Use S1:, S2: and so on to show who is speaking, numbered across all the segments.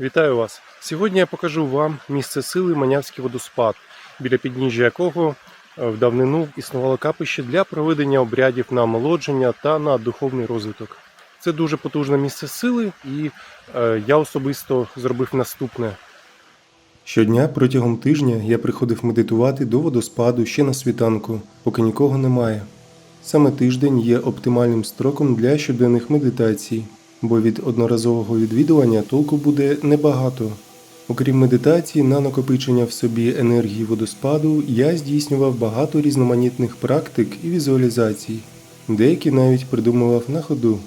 S1: Вітаю вас! Сьогодні я покажу вам місце сили Манявський водоспад, біля підніжжя якого е, в давнину існувало капище для проведення обрядів на омолодження та на духовний розвиток. Це дуже потужне місце сили, і е, я особисто зробив наступне. Щодня протягом тижня я приходив медитувати до водоспаду ще на світанку, поки нікого немає. Саме тиждень є оптимальним строком для щоденних медитацій, бо від одноразового відвідування толку буде небагато. Окрім медитації на накопичення в собі енергії водоспаду, я здійснював багато різноманітних практик і візуалізацій, деякі навіть придумував на ходу.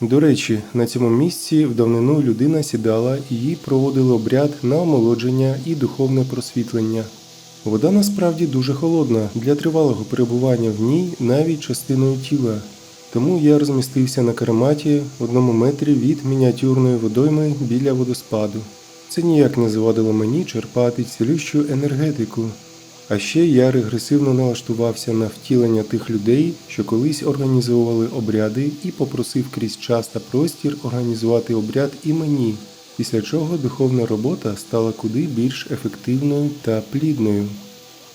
S1: До речі, на цьому місці в давнину людина сідала і їй проводили обряд на омолодження і духовне просвітлення. Вода насправді дуже холодна для тривалого перебування в ній навіть частиною тіла. Тому я розмістився на карематі в одному метрі від мініатюрної водойми біля водоспаду. Це ніяк не завадило мені черпати цілющу енергетику. А ще я регресивно налаштувався на втілення тих людей, що колись організовували обряди, і попросив крізь час та простір організувати обряд і мені, після чого духовна робота стала куди більш ефективною та плідною.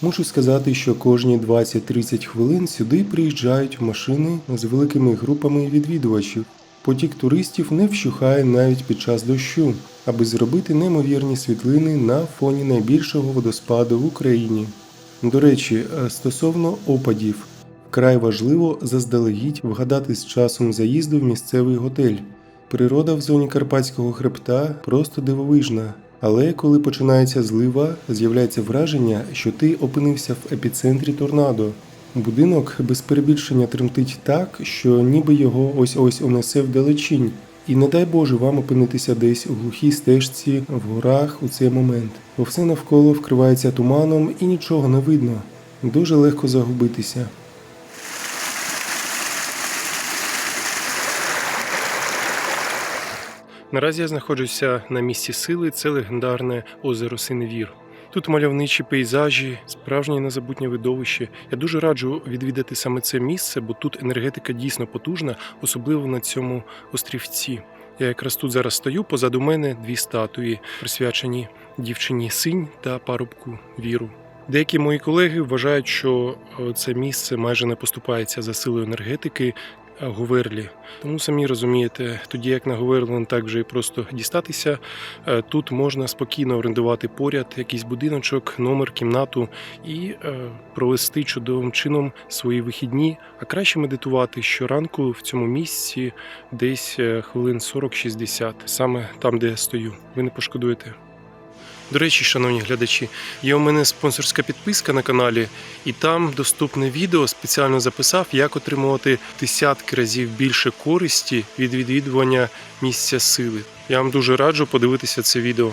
S1: Мушу сказати, що кожні 20-30 хвилин сюди приїжджають машини з великими групами відвідувачів. Потік туристів не вщухає навіть під час дощу, аби зробити неймовірні світлини на фоні найбільшого водоспаду в Україні. До речі, е, стосовно опадів, вкрай важливо заздалегідь вгадати з часом заїзду в місцевий готель. Природа в зоні Карпатського хребта просто дивовижна. Але коли починається злива, з'являється враження, що ти опинився в епіцентрі торнадо. Будинок без перебільшення тремтить так, що ніби його ось ось унесе вдалечінь. І не дай Боже вам опинитися десь у глухій стежці в горах у цей момент, бо все навколо вкривається туманом і нічого не видно. Дуже легко загубитися. Наразі я знаходжуся на місці сили. Це легендарне озеро Синевір. Тут мальовничі пейзажі, справжнє незабутнє видовище. Я дуже раджу відвідати саме це місце, бо тут енергетика дійсно потужна, особливо на цьому острівці. Я якраз тут зараз стою. Позаду мене дві статуї, присвячені дівчині синь та парубку віру. Деякі мої колеги вважають, що е, це місце майже не поступається за силою енергетики Говерлі. Тому самі розумієте, тоді як на Говерлі так вже і просто дістатися. Е, Тут можна спокійно орендувати поряд якийсь будиночок, номер, кімнату і е, провести чудовим чином свої вихідні, а краще медитувати щоранку в цьому місці десь е, хвилин 40-60, саме там, де я стою. Ви не пошкодуєте. До речі, шановні глядачі, є у мене спонсорська підписка на каналі, і там доступне відео спеціально записав, як отримувати десятки разів більше користі від відвідування місця сили. Я вам дуже раджу подивитися це відео.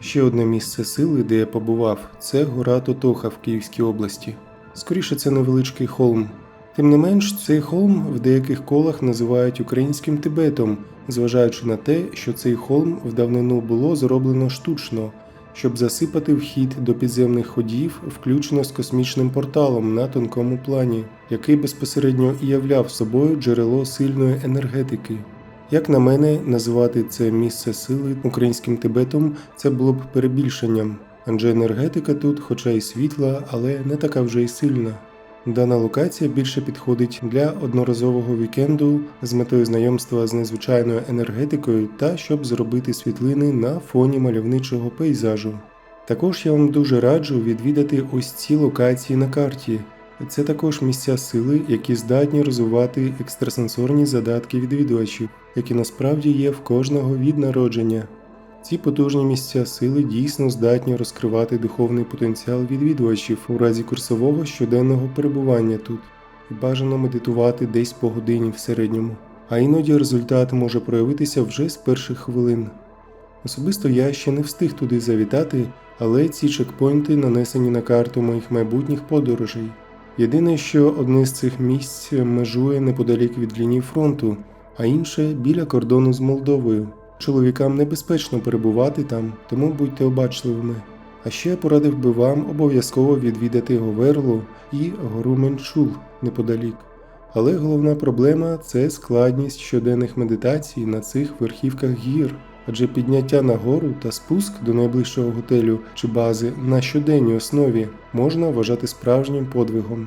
S1: Ще одне місце сили, де я побував, це гора Тотоха в Київській області. Скоріше, це невеличкий холм. Тим не менш, цей холм в деяких колах називають українським Тибетом, зважаючи на те, що цей холм в давнину було зроблено штучно, щоб засипати вхід до підземних ходів, включно з космічним порталом на тонкому плані, який безпосередньо і являв собою джерело сильної енергетики. Як на мене, називати це місце сили українським Тибетом це було б перебільшенням, адже енергетика тут, хоча й світла, але не така вже й сильна. Дана локація більше підходить для одноразового вікенду з метою знайомства з незвичайною енергетикою та щоб зробити світлини на фоні мальовничого пейзажу. Також я вам дуже раджу відвідати ось ці локації на карті. Це також місця сили, які здатні розвивати екстрасенсорні задатки відвідувачів, які насправді є в кожного від народження. Ці потужні місця сили дійсно здатні розкривати духовний потенціал відвідувачів у разі курсового щоденного перебування тут. І бажано медитувати десь по годині в середньому, а іноді результат може проявитися вже з перших хвилин. Особисто я ще не встиг туди завітати, але ці чекпоінти нанесені на карту моїх майбутніх подорожей. Єдине, що одне з цих місць межує неподалік від лінії фронту, а інше біля кордону з Молдовою. Чоловікам небезпечно перебувати там, тому будьте обачливими. А ще порадив би вам обов'язково відвідати Говерлу і гору Менчул неподалік. Але головна проблема це складність щоденних медитацій на цих верхівках гір, адже підняття на гору та спуск до найближчого готелю чи бази на щоденній основі можна вважати справжнім подвигом.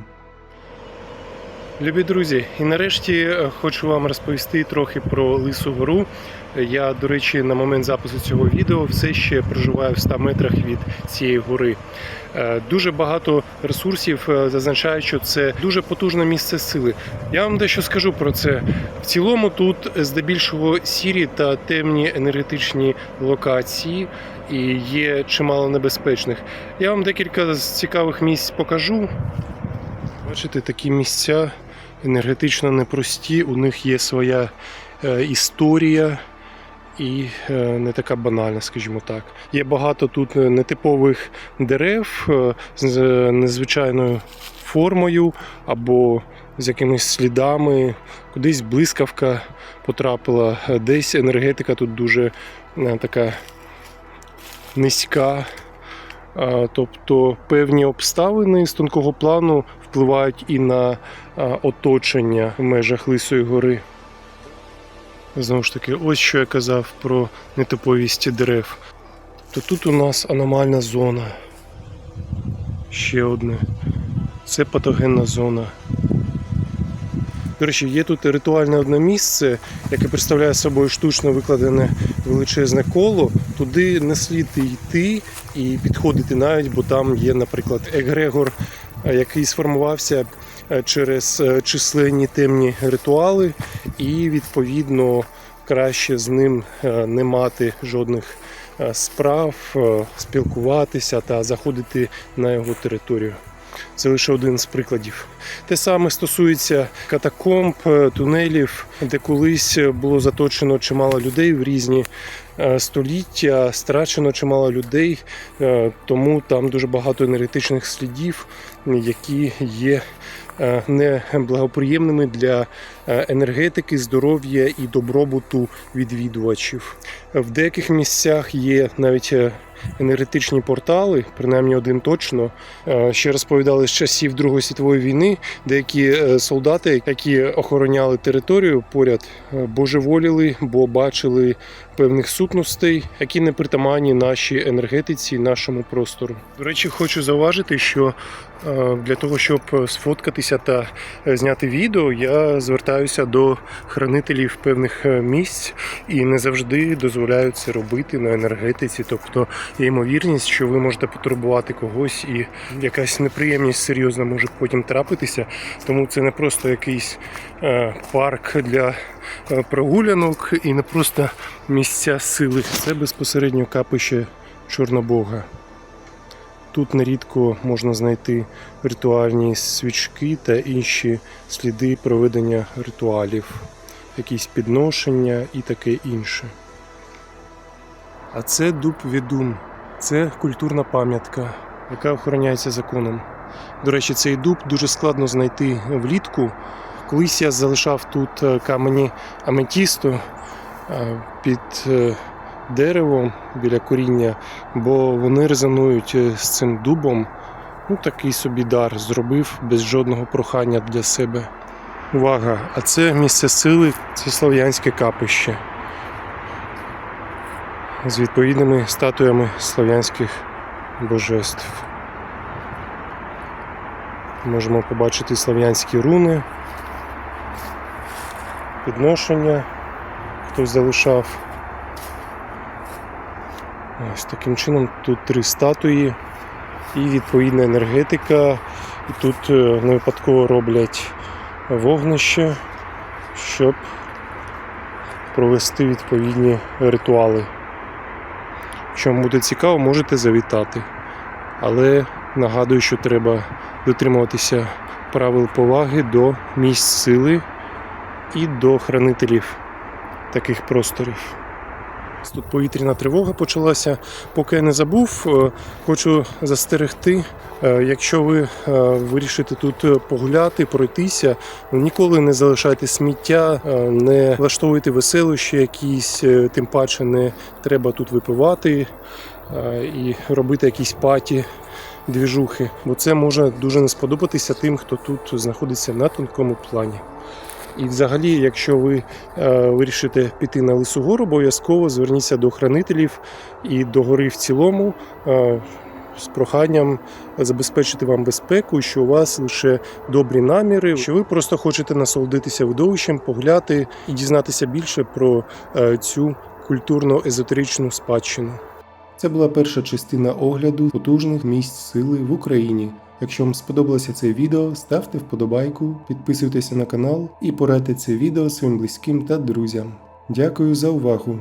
S1: Любі друзі, і нарешті е, хочу вам розповісти трохи про Лису Гору. Я, до речі, на момент запису цього відео все ще проживаю в 100 метрах від цієї гори. Е, Дуже багато ресурсів е, зазначають, що це дуже потужне місце сили. Я вам дещо скажу про це. В цілому тут здебільшого сірі та темні енергетичні локації і є чимало небезпечних. Я вам декілька з цікавих місць покажу. Бачите, такі місця енергетично непрості, у них є своя е, історія і е, не така банальна, скажімо так. Є багато тут нетипових дерев е, з незвичайною формою або з якимись слідами. Кудись блискавка потрапила, е, десь енергетика тут дуже е, така низька. Тобто певні обставини з тонкого плану впливають і на оточення в межах Лисої гори. Знову ж таки, ось що я казав про нетиповість дерев. То тут у нас аномальна зона. Ще одне. Це патогенна зона. До речі, є тут ритуальне одне місце, яке представляє собою штучно викладене величезне коло. Туди не слід йти і підходити навіть, бо там є, наприклад, егрегор, е, який сформувався е, через е, численні темні ритуали, і відповідно краще з ним не мати жодних справ, спілкуватися та заходити на його територію. Це лише один з прикладів. Те саме стосується катакомб, е, тунелів, де колись було заточено чимало людей в різні е, століття, страчено чимало людей, е, тому там дуже багато енергетичних слідів, які є неблагоприємними для енергетики, здоров'я і добробуту відвідувачів. В деяких місцях є навіть енергетичні портали, принаймні один точно. Е, Ще розповідали з часів Другої світової війни. Деякі е, солдати, які охороняли територію поряд, е, божеволіли, бо бачили певних сутностей, які не притаманні нашій енергетиці, нашому простору. До речі, хочу зауважити, що для того, щоб сфоткатися та зняти відео, я звертаюся до хранителів певних місць і не завжди дозволяю це робити на енергетиці. Тобто є ймовірність, що ви можете потурбувати когось, і якась неприємність серйозна може потім трапитися. Тому це не просто якийсь е, парк для е, прогулянок і не просто місця сили. Це безпосередньо капище Чорнобога. Тут нерідко можна знайти ритуальні свічки та інші сліди проведення ритуалів, якісь підношення і таке інше. А це дуб відум. Це культурна пам'ятка, яка охороняється законом. До речі, цей дуб дуже складно знайти влітку. Колись я залишав тут е, камені аметісту е, під е, деревом біля коріння, бо вони резонують з цим дубом. Ну, такий собі дар зробив без жодного прохання для себе. Увага! А це місце сили, це слов'янське капище з відповідними статуями слов'янських божеств. Можемо побачити слов'янські руни, підношення, хтось залишав. Ось таким чином тут три статуї і відповідна енергетика. І тут е, не випадково роблять вогнище, щоб провести відповідні ритуали. Якщо вам буде цікаво, можете завітати. Але нагадую, що треба дотримуватися правил поваги до місць сили і до хранителів таких просторів. Тут повітряна тривога почалася. Поки я не забув, е, хочу застерегти. е, Якщо ви е, вирішите тут погуляти, пройтися, ніколи не залишайте сміття, не влаштовуйте веселощі якісь, тим паче не треба тут випивати і робити якісь паті, двіжухи, бо це може дуже не сподобатися тим, хто тут знаходиться на тонкому плані. І взагалі, якщо ви е, вирішите піти на Лису гору, обов'язково зверніться до хранителів і до гори в цілому е, з проханням забезпечити вам безпеку, що у вас лише добрі наміри, що ви просто хочете насолодитися видовищем, погуляти і дізнатися більше про е, цю культурно-езотеричну спадщину. Це була перша частина огляду потужних місць сили в Україні. Якщо вам сподобалося це відео, ставте вподобайку, підписуйтеся на канал і порадьте це відео своїм близьким та друзям. Дякую за увагу!